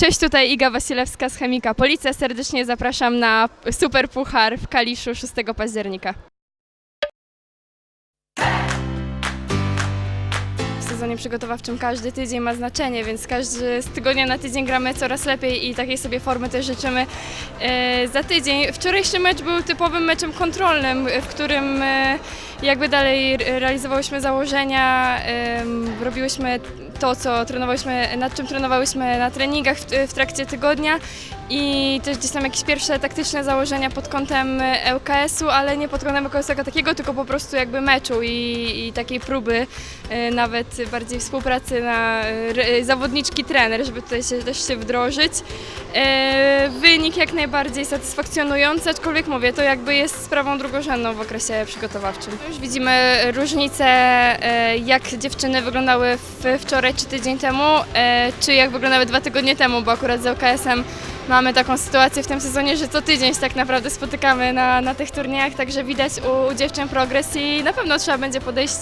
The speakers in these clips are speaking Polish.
Cześć, tutaj Iga Wasilewska z Chemika Policja. Serdecznie zapraszam na Super Puchar w Kaliszu 6 października. W sezonie przygotowawczym każdy tydzień ma znaczenie, więc każdy z tygodnia na tydzień gramy coraz lepiej i takiej sobie formy też życzymy e, za tydzień. Wczorajszy mecz był typowym meczem kontrolnym, w którym e, jakby dalej re- realizowałyśmy założenia, robiłyśmy to, co trenowałyśmy, nad czym trenowałyśmy na treningach w, w trakcie tygodnia i też gdzieś tam jakieś pierwsze taktyczne założenia pod kątem ŁKS-u, ale nie pod kątem ŁKS-u jako takiego, tylko po prostu jakby meczu i, i takiej próby e, nawet bardziej współpracy na e, re- zawodniczki-trener, żeby tutaj się też się wdrożyć. E, Wynik jak najbardziej satysfakcjonujący, aczkolwiek mówię, to jakby jest sprawą drugorzędną w okresie przygotowawczym. Już widzimy różnicę, e, jak dziewczyny wyglądały w, czy tydzień temu, e, czy jak wyglądały dwa tygodnie temu, bo akurat z ŁKS-em mamy taką sytuację w tym sezonie, że co tydzień się tak naprawdę spotykamy na, na tych turniejach, także widać u, u dziewczyn progres i na pewno trzeba będzie podejść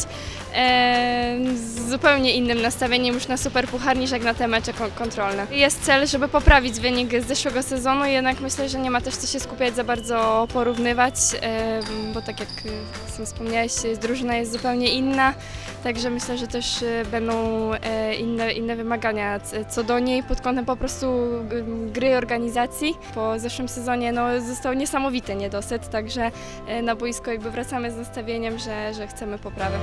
e, z zupełnie innym nastawieniem już na super puchar niż jak na te mecze kon- kontrolne. Jest cel, żeby poprawić wynik z zeszłego sezonu, jednak myślę, że nie ma też co się skupiać za bardzo, porównywać, e, bo tak jak e, sam wspomniałeś, drużyna jest zupełnie inna, także myślę, że też e, będą e, inne, inne wymagania co do niej pod kątem po prostu g- gry organizacji. Po zeszłym sezonie no, został niesamowity niedosyt, także e, na boisko jakby wracamy z nastawieniem, że, że chcemy poprawy.